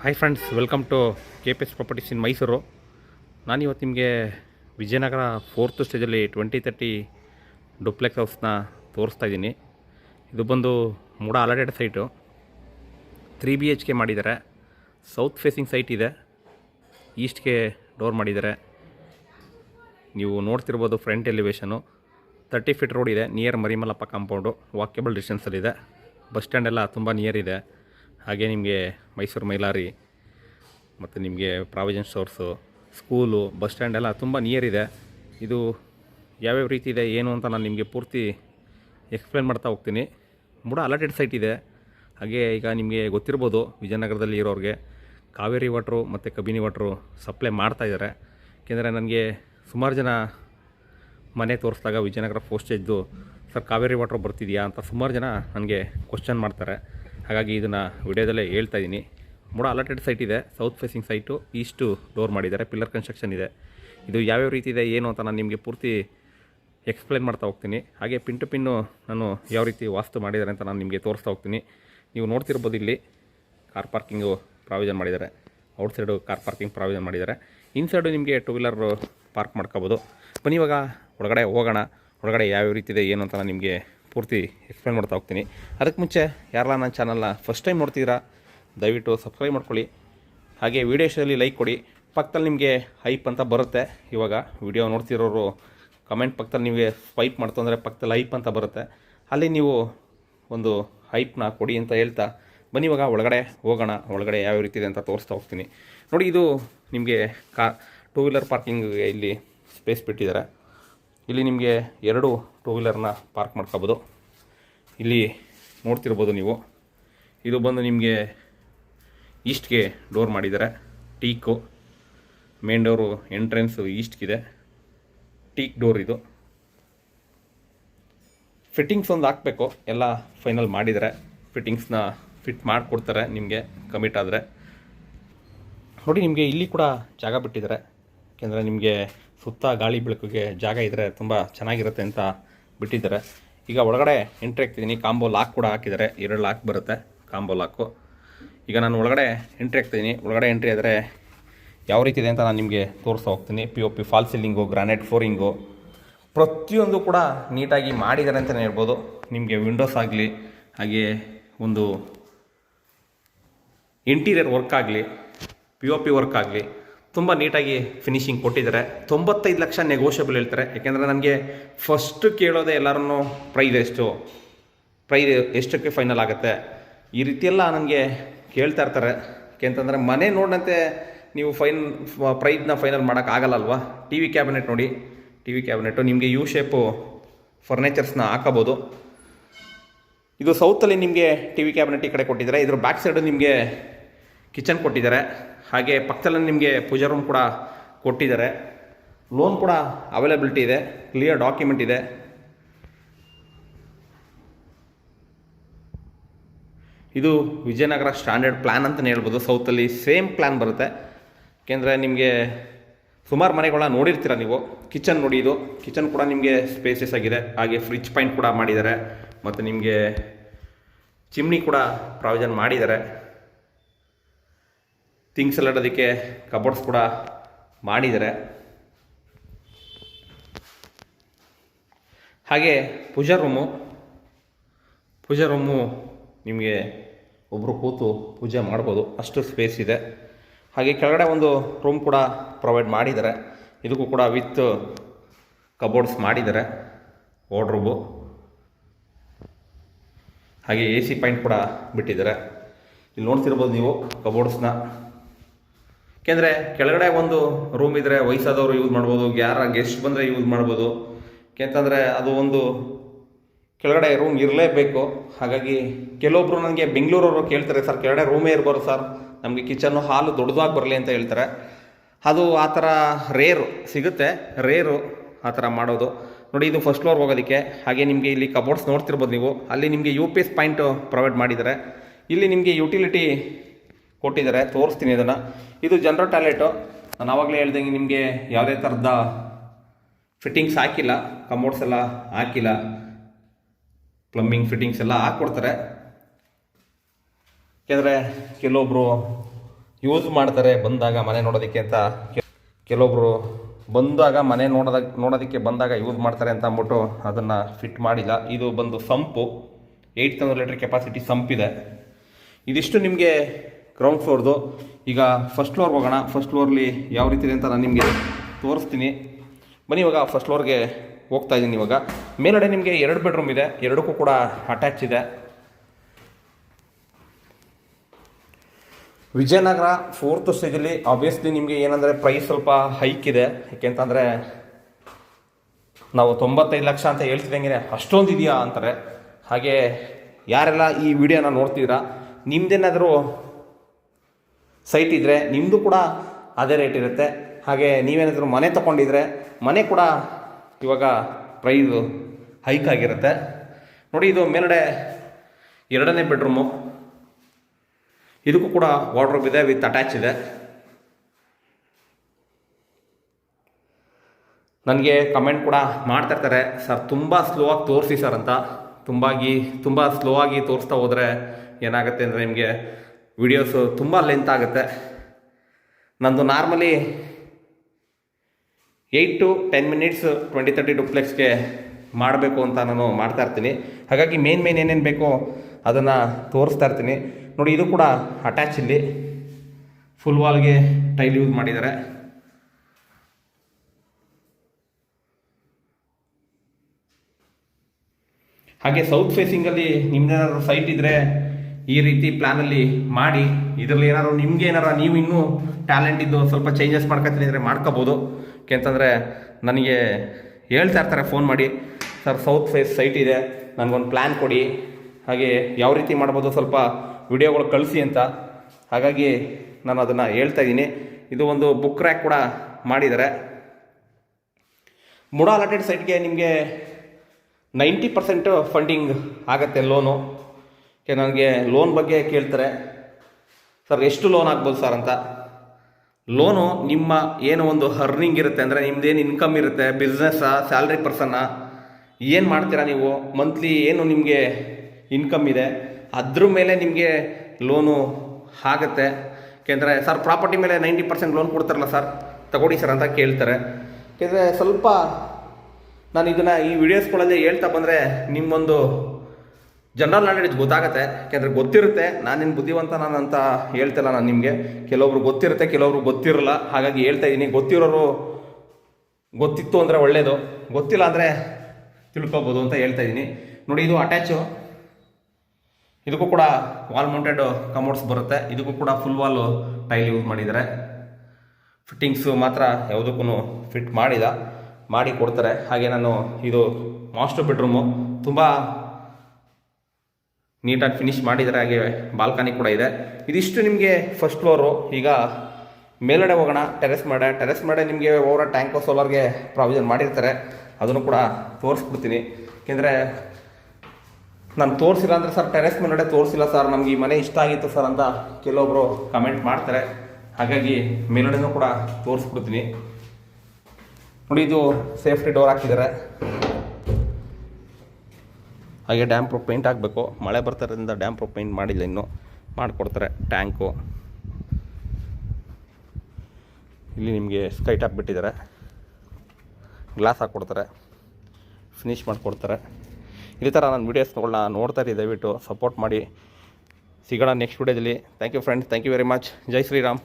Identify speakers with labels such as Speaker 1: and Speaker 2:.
Speaker 1: Hi friends welcome to K P S properties in Mysuru ನಾನಿವತ್ತು ನಿಮಗೆ Vijayanagara fourth ಸ್ಟೇಜಲ್ಲಿ twenty thirty duplex ಹೌಸ್ನ ತೋರಿಸ್ತಾ ಇದ್ದೀನಿ. ಇದು ಬಂದು MUDA allotted site three B H K ಮಾಡಿದ್ದಾರೆ. ಸೌತ್ ಫೇಸಿಂಗ್ ಸೈಟ್ ಇದೆ. ಈಸ್ಟ್ಗೆ ಡೋರ್ ಮಾಡಿದ್ದಾರೆ. ನೀವು ನೋಡ್ತಿರ್ಬೋದು front elevation thirty feet road ಇದೆ ನಿಯರ್ ಮರಿಮಲಪ್ಪ ಕಾಂಪೌಂಡು ವಾಕೇಬಲ್ ಡಿಸ್ಟೆನ್ಸಲ್ಲಿದೆ ಬಸ್ ಸ್ಟ್ಯಾಂಡೆಲ್ಲ ತುಂಬ ನಿಯರ್ ಇದೆ. ಹಾಗೆ ನಿಮಗೆ ಮೈಸೂರು ಮೈಲಾರಿ ಮತ್ತು ನಿಮಗೆ provision stores, school, bus stand ಎಲ್ಲ ತುಂಬ ನಿಯರ್ ಇದೆ. ಇದು ಯಾವ್ಯಾವ ರೀತಿ ಇದೆ, ಏನು ಅಂತ ನಾನು ನಿಮಗೆ ಪೂರ್ತಿ ಎಕ್ಸ್ಪ್ಲೇನ್ ಮಾಡ್ತಾ ಹೋಗ್ತೀನಿ. ಮೂಡ ಅಲರ್ಟೆಡ್ ಸೈಟ್ ಇದೆ. ಹಾಗೆ ಈಗ ನಿಮಗೆ ಗೊತ್ತಿರ್ಬೋದು ವಿಜಯನಗರದಲ್ಲಿ ಇರೋರಿಗೆ ಕಾವೇರಿ ವಾಟ್ರು ಮತ್ತು ಕಬಿನಿ ವಾಟ್ರು ಸಪ್ಲೈ ಮಾಡ್ತಾಯಿದ್ದಾರೆ ಏಕೆಂದರೆ ನನಗೆ ಸುಮಾರು ಜನ ಮನೆ ತೋರಿಸಿದಾಗ ವಿಜಯನಗರ ಪೋಸ್ಟೇಜ್ದು ಸರ್, ಕಾವೇರಿ ವಾಟ್ರು ಬರ್ತಿದೆಯಾ? ಅಂತ ಸುಮಾರು ಜನ ನನಗೆ ಕ್ವಶನ್ ಮಾಡ್ತಾರೆ. ಹಾಗಾಗಿ ಇದನ್ನು ವಿಡಿಯೋದಲ್ಲೇ ಹೇಳ್ತಾ ಇದ್ದೀನಿ ಮೂಡ ಅಲರ್ಟೆಡ್ ಸೈಟ್ ಇದೆ south facing site east door ಮಾಡಿದ್ದಾರೆ ಪಿಲ್ಲರ್ ಕನ್ಸ್ಟ್ರಕ್ಷನ್ ಇದೆ. ಇದು ಯಾವ್ಯಾವ ರೀತಿ ಇದೆ, ಏನು ಅಂತ ನಾನು ನಿಮಗೆ ಪೂರ್ತಿ ಎಕ್ಸ್ಪ್ಲೇನ್ ಮಾಡ್ತಾ ಹೋಗ್ತೀನಿ. ಹಾಗೆ ಪಿನ್ ಟು ಪಿನ್ನು ನಾನು ಯಾವ ರೀತಿ ವಾಸ್ತು ಮಾಡಿದ್ದಾರೆ ಅಂತ ನಾನು ನಿಮಗೆ ತೋರಿಸ್ತಾ ಹೋಗ್ತೀನಿ. ನೀವು ನೋಡ್ತಿರ್ಬೋದು ಇಲ್ಲಿ ಕಾರ್ ಪಾರ್ಕಿಂಗು ಪ್ರಾವಿಷನ್ ಮಾಡಿದ್ದಾರೆ. ಔಟ್ಸೈಡು ಕಾರ್ ಪಾರ್ಕಿಂಗ್ ಪ್ರಾವಿಷನ್ ಮಾಡಿದ್ದಾರೆ. ಇನ್ಸೈಡು ನಿಮಗೆ ಟೂ ವೀಲರು ಪಾರ್ಕ್ ಮಾಡ್ಕೋಬೋದು. ಬನ್ನಿ ಇವಾಗ ಒಳಗಡೆ ಹೋಗೋಣ. ಒಳಗಡೆ ಯಾವ್ಯಾವ ರೀತಿ ಇದೆ, ಏನು ಅಂತ ನಾನು ನಿಮಗೆ ಪೂರ್ತಿ ಎಕ್ಸ್ಪ್ಲೇನ್ ಮಾಡ್ತಾ ಹೋಗ್ತೀನಿ. ಅದಕ್ಕೆ ಮುಂಚೆ ಯಾರಲ್ಲ ನನ್ನ ಚಾನಲ್ನ ಫಸ್ಟ್ ಟೈಮ್ ನೋಡ್ತೀರಾ ದಯವಿಟ್ಟು ಸಬ್ಸ್ಕ್ರೈಬ್ ಮಾಡ್ಕೊಳ್ಳಿ. ಹಾಗೆ ವಿಡಿಯೋ ಲೈಕ್ ಕೊಡಿ. ಪಕ್ಕದಲ್ಲಿ ನಿಮಗೆ ಹೈಪ್ ಅಂತ ಬರುತ್ತೆ. ಇವಾಗ ವಿಡಿಯೋ ನೋಡ್ತಿರೋರು ಕಮೆಂಟ್ ಪಕ್ಕದಲ್ಲಿ ನಿಮಗೆ ಸ್ವೈಪ್ ಮಾಡ್ತು ಅಂದರೆ ಪಕ್ಕದಲ್ಲಿ ಹೈಪ್ ಅಂತ ಬರುತ್ತೆ. ಅಲ್ಲಿ ನೀವು ಒಂದು ಹೈಪ್ನ ಕೊಡಿ ಅಂತ ಹೇಳ್ತಾ ಬನ್ನಿ. ಇವಾಗ ಒಳಗಡೆ ಹೋಗೋಣ. ಒಳಗಡೆ ಯಾವ ರೀತಿ ಇದೆ ಅಂತ ತೋರಿಸ್ತಾ ಹೋಗ್ತೀನಿ. ನೋಡಿ, ಇದು ನಿಮಗೆ ಕಾ ಟೂ ವೀಲರ್ ಪಾರ್ಕಿಂಗ್ಗೆ ಇಲ್ಲಿ ಸ್ಪೇಸ್ ಬಿಟ್ಟಿದ್ದಾರೆ. ಇಲ್ಲಿ ನಿಮಗೆ ಎರಡು ಟೂ ವೀಲರ್ನ ಪಾರ್ಕ್ ಮಾಡ್ಕೋಬೋದು. ಇಲ್ಲಿ ನೋಡ್ತಿರ್ಬೋದು ನೀವು. ಇದು ಬಂದು ನಿಮಗೆ ಈಸ್ಟ್ಗೆ ಡೋರ್ ಮಾಡಿದ್ದಾರೆ. ಟೀಕು ಮೇನ್ ಡೋರು ಎಂಟ್ರೆನ್ಸು ಈಸ್ಟ್ಗಿದೆ ಟೀಕ್ ಡೋರ್ ಇದು. ಫಿಟ್ಟಿಂಗ್ಸ್ ಒಂದು ಹಾಕಬೇಕು. ಎಲ್ಲ ಫೈನಲ್ ಮಾಡಿದ್ದಾರೆ. ಫಿಟ್ಟಿಂಗ್ಸ್ನ ಫಿಟ್ ಮಾಡಿಕೊಡ್ತಾರೆ ನಿಮಗೆ ಕಮಿಟ್ ಆದರೆ. ನೋಡಿ, ನಿಮಗೆ ಇಲ್ಲಿ ಕೂಡ ಜಾಗ ಬಿಟ್ಟಿದ್ದಾರೆ. ಯಾಕೆಂದರೆ ನಿಮಗೆ ಸುತ್ತ ಗಾಳಿ ಬೆಳಕಿಗೆ ಜಾಗ ಇದ್ದರೆ ತುಂಬ ಚೆನ್ನಾಗಿರುತ್ತೆ ಅಂತ ಬಿಟ್ಟಿದ್ದಾರೆ. ಈಗ ಒಳಗಡೆ ಎಂಟ್ರಿ ಆಗ್ತಿದ್ದೀನಿ ಕಾಂಬೋ ಲಾಕ್ ಕೂಡ ಹಾಕಿದ್ದಾರೆ. ಎರಡು ಲಾಕ್ ಬರುತ್ತೆ ಕಾಂಬೋ ಲಾಕು ಈಗ ನಾನು ಒಳಗಡೆ ಎಂಟ್ರಿ ಆಗ್ತಿದ್ದೀನಿ ಒಳಗಡೆ ಎಂಟ್ರಿ ಆದರೆ ಯಾವ ರೀತಿ ಇದೆ ಅಂತ ನಾನು ನಿಮಗೆ ತೋರಿಸ್ತಾ ಹೋಗ್ತೀನಿ. P O P fall ceiling granite flooring ಪ್ರತಿಯೊಂದು ಕೂಡ ನೀಟಾಗಿ ಮಾಡಿದ್ದಾರೆ ಅಂತಲೇ ಹೇಳ್ಬೋದು. ನಿಮಗೆ ವಿಂಡೋಸ್ ಆಗಲಿ, ಹಾಗೆ ಒಂದು ಇಂಟೀರಿಯರ್ ವರ್ಕ್ ಆಗಲಿ ಪಿ ಒ ಪಿ ವರ್ಕ್ ಆಗಲಿ ತುಂಬ ನೀಟಾಗಿ ಫಿನಿಶಿಂಗ್ ಕೊಟ್ಟಿದ್ದಾರೆ. ತೊಂಬತ್ತೈದು ಲಕ್ಷ ನೆಗೋಷಿಯಬಲ್ ಹೇಳ್ತಾರೆ. ಯಾಕೆಂದರೆ ನನಗೆ ಫಸ್ಟ್ ಕೇಳೋದೆ ಎಲ್ಲರೂ ಪ್ರೈಸ್ ಎಷ್ಟು? ಪ್ರೈಸ್ ಎಷ್ಟಕ್ಕೆ ಫೈನಲ್ ಆಗುತ್ತೆ? ಈ ರೀತಿಯೆಲ್ಲ ನನಗೆ ಕೇಳ್ತಾ ಇರ್ತಾರೆ. ಯಾಕೆಂತಂದರೆ ಮನೆ ನೋಡಿದಂತೆ ನೀವು ಫೈನ್ ಪ್ರೈಸ್ನ ಫೈನಲ್ ಮಾಡೋಕ್ಕಾಗಲ್ಲಲ್ವಾ ಟಿ ವಿ ಕ್ಯಾಬಿನೆಟ್ ನೋಡಿ. ಟಿ ವಿ ಕ್ಯಾಬಿನೆಟು ನಿಮಗೆ ಯು ಶೇಪು ಫರ್ನಿಚರ್ಸ್ನ ಹಾಕೋಬೋದು. ಇದು ಸೌತಲ್ಲಿ ನಿಮಗೆ ಟಿ ವಿ ಕ್ಯಾಬಿನೆಟ್ ಈ ಕಡೆ ಕೊಟ್ಟಿದ್ದಾರೆ. ಇದ್ರ ಬ್ಯಾಕ್ ಸೈಡು ನಿಮಗೆ ಕಿಚನ್ ಕೊಟ್ಟಿದ್ದಾರೆ. ಹಾಗೆ ಪಕ್ಕದಲ್ಲಿ ನಿಮಗೆ ಪೂಜಾ ರೂಮ್ ಕೂಡ ಕೊಟ್ಟಿದ್ದಾರೆ. ಲೋನ್ ಕೂಡ ಅವೈಲಬಿಲಿಟಿ ಇದೆ ಕ್ಲಿಯರ್ ಡಾಕ್ಯುಮೆಂಟ್ ಇದೆ. ಇದು ವಿಜಯನಗರ ಸ್ಟ್ಯಾಂಡರ್ಡ್ ಪ್ಲ್ಯಾನ್ ಅಂತಲೇ ಹೇಳ್ಬೋದು. ಸೌತಲ್ಲಿ ಸೇಮ್ ಪ್ಲ್ಯಾನ್ ಬರುತ್ತೆ. ಏಕೆಂದರೆ ನಿಮಗೆ ಸುಮಾರು ಮನೆಗಳನ್ನ ನೋಡಿರ್ತೀರ ನೀವು. ಕಿಚನ್ ನೋಡಿ ಇದು. ಕಿಚನ್ ಕೂಡ ನಿಮಗೆ ಸ್ಪೇಸಸ್ ಆಗಿದೆ. ಹಾಗೆ ಫ್ರಿಜ್ ಪಾಯಿಂಟ್ ಕೂಡ ಮಾಡಿದ್ದಾರೆ. ಮತ್ತು ನಿಮಗೆ ಚಿಮ್ನಿ ಕೂಡ ಪ್ರಾವಿಷನ್ ಮಾಡಿದ್ದಾರೆ. ಥಿಂಗ್ಸ್ ಎಲ್ಲ ಇಡೋದಕ್ಕೆ ಕಬೋರ್ಡ್ಸ್ ಕೂಡ ಮಾಡಿದ್ದಾರೆ. ಹಾಗೆ ಪೂಜಾ ರೂಮು ಪೂಜಾ ರೂಮು ನಿಮಗೆ ಒಬ್ಬರು ಕೂತು ಪೂಜೆ ಮಾಡ್ಬೋದು, ಅಷ್ಟು ಸ್ಪೇಸ್ ಇದೆ. ಹಾಗೆ ಕೆಳಗಡೆ ಒಂದು ರೂಮ್ ಕೂಡ ಪ್ರೊವೈಡ್ ಮಾಡಿದ್ದಾರೆ. ಇದಕ್ಕೂ ಕೂಡ ವಿತ್ ಕಬೋರ್ಡ್ಸ್ ಮಾಡಿದ್ದಾರೆ ವಾರ್ಡ್ರೂಬು ಹಾಗೆ ಎ ಸಿ ಪಾಯಿಂಟ್ ಕೂಡ ಬಿಟ್ಟಿದ್ದಾರೆ. ಇಲ್ಲಿ ನೋಡ್ತಿರ್ಬೋದು ನೀವು ಕಬೋರ್ಡ್ಸ್ನ ಯಾಕೆಂದರೆ ಕೆಳಗಡೆ ಒಂದು ರೂಮ್ ಇದ್ದರೆ ವಯಸ್ಸಾದವರು ಯೂಸ್ ಮಾಡ್ಬೋದು, ಯಾರ ಗೆಸ್ಟ್ ಬಂದರೆ ಯೂಸ್ ಮಾಡ್ಬೋದು. ಯಾಕೆಂತಂದರೆ ಅದು ಒಂದು ಕೆಳಗಡೆ ರೂಮ್ ಇರಲೇಬೇಕು. ಹಾಗಾಗಿ ಕೆಲವೊಬ್ಬರು ನನಗೆ ಬೆಂಗಳೂರವರು ಕೇಳ್ತಾರೆ, ಸರ್, ಕೆಳಗಡೆ ರೂಮೇ ಇರ್ಬೋದು, ಸರ್. ನಮಗೆ ಕಿಚನ್ನು ಹಾಲು ದೊಡ್ಡದಾಗಿ ಬರಲಿ ಅಂತ ಹೇಳ್ತಾರೆ. ಅದು ಆ ಥರ ರೇರು ಸಿಗುತ್ತೆ. ರೇರು ಆ ಥರ ಮಾಡೋದು. ನೋಡಿ, ಇದು ಫಸ್ಟ್ ಫ್ಲೋರ್ ಹೋಗೋದಕ್ಕೆ. ಹಾಗೆ ನಿಮಗೆ ಇಲ್ಲಿ ಕಬೋರ್ಡ್ಸ್ ನೋಡ್ತಿರ್ಬೋದು ನೀವು. ಅಲ್ಲಿ ನಿಮಗೆ U P S point provide ಮಾಡಿದ್ದಾರೆ. ಇಲ್ಲಿ ನಿಮಗೆ ಯುಟಿಲಿಟಿ ಕೊಟ್ಟಿದ್ದಾರೆ, ತೋರಿಸ್ತೀನಿ ಇದನ್ನು. ಇದು ಜನರಲ್ ಟಾಯ್ಲೆಟು. ನಾನು ಆವಾಗಲೇ ಹೇಳ್ದಂಗೆ ನಿಮಗೆ ಯಾವುದೇ ಥರದ ಫಿಟ್ಟಿಂಗ್ಸ್ ಹಾಕಿಲ್ಲ ಕಮೋಡ್ಸ್ ಎಲ್ಲ ಹಾಕಿಲ್ಲ. ಪ್ಲಂಬಿಂಗ್ ಫಿಟ್ಟಿಂಗ್ಸ್ ಎಲ್ಲ ಹಾಕ್ಕೊಡ್ತಾರೆ ಯಾಕೆಂದರೆ ಕೆಲವೊಬ್ಬರು ಯೂಸ್ ಮಾಡ್ತಾರೆ ಬಂದಾಗ ಮನೆ ನೋಡೋದಕ್ಕೆ ಅಂತ. ಕೆಲವೊಬ್ಬರು ಬಂದಾಗ ಮನೆ ನೋಡೋದ, ನೋಡೋದಕ್ಕೆ ಬಂದಾಗ ಯೂಸ್ ಮಾಡ್ತಾರೆ ಅಂತ ಅಂದ್ಬಿಟ್ಟು ಅದನ್ನು ಫಿಟ್ ಮಾಡಿಲ್ಲ. ಇದು ಬಂದು sump. Eight thousand litre capacity ಸಂಪಿದೆ. ಇದಿಷ್ಟು ನಿಮಗೆ ಗ್ರೌಂಡ್ ಫ್ಲೋರ್ದು ಈಗ ಫಸ್ಟ್ ಫ್ಲೋರ್ ಹೋಗೋಣ. ಫಸ್ಟ್ ಫ್ಲೋರ್ಲಿ ಯಾವ ರೀತಿ ಇದೆ ಅಂತ ನಾನು ನಿಮಗೆ ತೋರಿಸ್ತೀನಿ. ಬನ್ನಿ ಇವಾಗ ಫಸ್ಟ್ ಫ್ಲೋರ್ಗೆ ಹೋಗ್ತಾ ಇದ್ದೀನಿ ಇವಾಗ. ಮೇಲ್ಗಡೆ ನಿಮಗೆ ಎರಡು ಬೆಡ್ರೂಮ್ ಇದೆ. ಎರಡಕ್ಕೂ ಕೂಡ ಅಟ್ಯಾಚ್ ಇದೆ. ವಿಜಯನಗರ ಫೋರ್ತ್ ಸ್ಟೇಜಲ್ಲಿ ಆಬ್ವಿಯಸ್ಲಿ ನಿಮಗೆ ಏನಂದರೆ ಪ್ರೈಸ್ ಸ್ವಲ್ಪ ಹೈಕ್ ಇದೆ. ಯಾಕೆಂತಂದರೆ ನಾವು ತೊಂಬತ್ತೈದು ಲಕ್ಷ ಅಂತ ಹೇಳ್ತಿದ್ದಂಗೆ ಅಷ್ಟೊಂದು ಇದೆಯಾ ಅಂತಾರೆ. ಹಾಗೆ ಯಾರೆಲ್ಲ ಈ ವಿಡಿಯೋನ ನೋಡ್ತಿದ್ದೀರಾ, ನಿಮ್ದೇನಾದರೂ ಸೈಟ್ ಇದ್ದರೆ ನಿಮ್ಮದು ಕೂಡ ಅದೇ ರೇಟ್ ಇರುತ್ತೆ. ಹಾಗೆ ನೀವೇನಾದರೂ ಮನೆ ತೊಗೊಂಡಿದ್ರೆ ಮನೆ ಕೂಡ ಇವಾಗ ಪ್ರೈಸು ಹೈಕ್ ಆಗಿರುತ್ತೆ. ನೋಡಿ ಇದು ಮೇಲ್ಗಡೆ ಎರಡನೇ ಬೆಡ್ರೂಮು ಇದಕ್ಕೂ ಕೂಡ ವಾರ್ಡ್ರೋಬ್ ಇದೆ ವಿತ್ ಅಟ್ಯಾಚ್ ಇದೆ. ನನಗೆ ಕಮೆಂಟ್ ಕೂಡ ಮಾಡ್ತಾ ಇರ್ತಾರೆ. ಸರ್ ತುಂಬ ಸ್ಲೋ ಆಗಿ ತೋರಿಸಿ ಸರ್ ಅಂತ. ತುಂಬಾಗಿ, ತುಂಬ ಸ್ಲೋ ಆಗಿ ತೋರಿಸ್ತಾ ಹೋದರೆ ಏನಾಗುತ್ತೆ ಅಂದರೆ ನಿಮಗೆ ವಿಡಿಯೋಸು ತುಂಬ ಲೆಂತ್ ಆಗುತ್ತೆ. ನಂದು normally eight to ten minutes twenty thirty ಡುಪ್ಲೆಕ್ಸ್ಗೆ ಮಾಡಬೇಕು ಅಂತ ನಾನು ಮಾಡ್ತಾ ಇರ್ತೀನಿ. ಹಾಗಾಗಿ ಮೇನ್ ಮೇನ್ ಏನೇನು ಬೇಕೋ ಅದನ್ನು ತೋರಿಸ್ತಾ ಇರ್ತೀನಿ. ನೋಡಿ, ಇದು ಕೂಡ ಅಟ್ಯಾಚ್ ಇಲ್ಲಿ. ಫುಲ್ ವಾಲ್ಗೆ ಟೈಲ್ ಯೂಸ್ ಮಾಡಿದ್ದಾರೆ. ಹಾಗೆ ಸೌತ್ ಫೇಸಿಂಗಲ್ಲಿ ನಿಮ್ದೇನಾದ್ರು ಸೈಟ್ ಇದ್ದರೆ ಈ ರೀತಿ ಪ್ಲ್ಯಾನಲ್ಲಿ ಮಾಡಿ, ಇದರಲ್ಲಿ ಏನಾದ್ರು ನಿಮ್ಗೆ ಏನಾರು ನೀವು ಇನ್ನೂ ಟ್ಯಾಲೆಂಟ್ ಇದ್ದು ಸ್ವಲ್ಪ ಚೇಂಜಸ್ ಮಾಡ್ಕೊತೀನಿ ಅಂದರೆ ಮಾಡ್ಕೋಬೋದು. ಯಾಕೆಂತಂದರೆ ನನಗೆ ಹೇಳ್ತಾ ಇರ್ತಾರೆ ಫೋನ್ ಮಾಡಿ. ಸರ್ ಸೌತ್ ಫೇಸ್ ಸೈಟ್ ಇದೆ, ನನಗೊಂದು ಪ್ಲ್ಯಾನ್ ಕೊಡಿ. ಹಾಗೆ ಯಾವ ರೀತಿ ಮಾಡ್ಬೋದು ಸ್ವಲ್ಪ ವಿಡಿಯೋಗಳು ಕಳಿಸಿ ಅಂತ. ಹಾಗಾಗಿ ನಾನು ಅದನ್ನು ಹೇಳ್ತಾ ಇದ್ದೀನಿ. ಇದು ಒಂದು ಬುಕ್ ರ್ಯಾಕ್ ಕೂಡ ಮಾಡಿದ್ದಾರೆ. ಮುಡಾ ಅಲಾಟೆಡ್ ಸೈಟ್ಗೆ ನಿಮಗೆ ನೈಂಟಿ ಪರ್ಸೆಂಟು ಫಂಡಿಂಗ್ ಆಗುತ್ತೆ ಲೋನು ನನಗೆ ಲೋನ್ ಬಗ್ಗೆ ಕೇಳ್ತಾರೆ. ಸರ್, ಎಷ್ಟು ಲೋನ್ ಆಗ್ಬೋದು ಸರ್ ಅಂತ? ಲೋನು ನಿಮ್ಮ ಏನು ಒಂದು ಹರ್ನಿಂಗ್ ಇರುತ್ತೆ, ಅಂದರೆ ನಿಮ್ಮದೇನು ಇನ್ಕಮ್ ಇರುತ್ತೆ ಬಿಸ್ನೆಸ್ಸಾ ಸ್ಯಾಲ್ರಿ ಪರ್ಸನ್ನ ಏನು ಮಾಡ್ತೀರಾ ನೀವು? ಮಂತ್ಲಿ ಏನು ನಿಮಗೆ ಇನ್ಕಮ್ ಇದೆ? ಅದ್ರ ಮೇಲೆ ನಿಮಗೆ ಲೋನು ಆಗುತ್ತೆ. ಯಾಕೆಂದರೆ ಸರ್ ಪ್ರಾಪರ್ಟಿ ಮೇಲೆ ನೈಂಟಿ ಪರ್ಸೆಂಟ್ ಲೋನ್ ಕೊಡ್ತಾರಲ್ಲ ಸರ್ ತಗೊಡಿ ಸರ್ ಅಂತ ಕೇಳ್ತಾರೆ. ಯಾಕೆಂದರೆ ಸ್ವಲ್ಪ ನಾನು ಇದನ್ನು ಈ ವಿಡಿಯೋಸ್ಗಳಲ್ಲಿ ಹೇಳ್ತಾ ಬಂದರೆ ನಿಮ್ಮೊಂದು ಜನರಲ್ ನಾಲೆಡ್ಜ್ ಗೊತ್ತಾಗುತ್ತೆ, ಯಾಕೆಂದರೆ ಗೊತ್ತಿರುತ್ತೆ, ನಾನು ನಾನೇನು ಬುದ್ಧಿವಂತ, ನಾನು ಅಂತ ಹೇಳ್ತಿಲ್ಲ ನಾನು ನಿಮಗೆ. ಕೆಲವೊಬ್ರು ಗೊತ್ತಿರುತ್ತೆ ಕೆಲವೊಬ್ರು ಗೊತ್ತಿರಲ್ಲ, ಹಾಗಾಗಿ ಹೇಳ್ತಾ ಇದ್ದೀನಿ ಗೊತ್ತಿರೋರು ಗೊತ್ತಿತ್ತು ಅಂದರೆ ಒಳ್ಳೆಯದು ಗೊತ್ತಿಲ್ಲ ಅಂದರೆ ತಿಳ್ಕೊಬೋದು ಅಂತ ಹೇಳ್ತಾ ಇದ್ದೀನಿ ನೋಡಿ, ಇದು ಅಟ್ಯಾಚು ಇದಕ್ಕೂ ಕೂಡ ವಾಲ್ ಮೌಂಟೆಡ್ ಕಮೋಡ್ಸ್ ಬರುತ್ತೆ. ಇದಕ್ಕೂ ಕೂಡ ಫುಲ್ ವಾಲ್ ಟೈಲ್ ಯೂಸ್ ಮಾಡಿದ್ದಾರೆ. ಫಿಟ್ಟಿಂಗ್ಸು ಮಾತ್ರ ಯಾವುದಕ್ಕೂ ಫಿಟ್ ಮಾಡಿದ ಮಾಡಿ ಕೊಡ್ತಾರೆ. ಹಾಗೆ ನಾನು ಇದು ಮಾಸ್ಟರ್ ಬೆಡ್ರೂಮು ತುಂಬ ನೀಟಾಗಿ ಫಿನಿಶ್ ಮಾಡಿದರೆ ಹಾಗೆ ಬಾಲ್ಕನಿ ಕೂಡ ಇದೆ. ಇದಿಷ್ಟು ನಿಮಗೆ ಫಸ್ಟ್ ಫ್ಲೋರು ಈಗ ಮೇಲಡೆ ಹೋಗೋಣ ಟೆರೆಸ್ ಮಾಡೆ. ಟೆರೆಸ್ ಮಾಡೆ ನಿಮಗೆ ಓವರ ಟ್ಯಾಂಕು ಸೋಲಾರ್ಗೆ ಪ್ರಾವಿಷನ್ ಮಾಡಿರ್ತಾರೆ. ಅದನ್ನು ಕೂಡ ತೋರಿಸ್ಬಿಡ್ತೀನಿ. ಏಕೆಂದರೆ ನಾನು ತೋರಿಸಿಲ್ಲ ಅಂದರೆ ಸರ್ ಟೆರೆಸ್ ಮೇಲ್ಗಡೆ ತೋರಿಸಿಲ್ಲ ಸರ್ ನಮಗೆ ಈ ಮನೆ ಇಷ್ಟ ಆಗಿತ್ತು ಸರ್ ಅಂತ ಕೆಲವೊಬ್ಬರು ಕಮೆಂಟ್ ಮಾಡ್ತಾರೆ. ಹಾಗಾಗಿ ಮೇಲಡೆನೂ ಕೂಡ ತೋರಿಸ್ಬಿಡ್ತೀನಿ. ನೋಡಿ ಇದು ಸೇಫ್ಟಿ ಡೋರ್ ಹಾಕಿದ್ದಾರೆ. ಹಾಗೆ ಡ್ಯಾಮ್ ಪ್ರೂಫ್ ಪೇಂಟ್ ಹಾಕಬೇಕು. ಮಳೆ ಬರ್ತಾರಿಂದ ಡ್ಯಾಮ್ ಪ್ರೂಫ್ ಪೇಂಟ್ ಮಾಡಿಲ್ಲ ಇನ್ನು. ಮಾಡಿಕೊಡ್ತಾರೆ ಟ್ಯಾಂಕು ಇಲ್ಲಿ ನಿಮಗೆ ಸ್ಕೈಟ್ ಹಾಕ್ಬಿಟ್ಟಿದ್ದಾರೆ ಗ್ಲಾಸ್ ಹಾಕ್ಕೊಡ್ತಾರೆ ಫಿನಿಶ್ ಮಾಡಿಕೊಡ್ತಾರೆ. ಇದೇ ಥರ ನಾನು ವೀಡಿಯೋಸ್ಗಳನ್ನ ನೋಡ್ತಾ ಇರಿ, ದಯವಿಟ್ಟು ಸಪೋರ್ಟ್ ಮಾಡಿ. ಸಿಗೋಣ ನೆಕ್ಸ್ಟ್ ವೀಡಿಯೋದಲ್ಲಿ thank you friends thank you very much Jai Shriram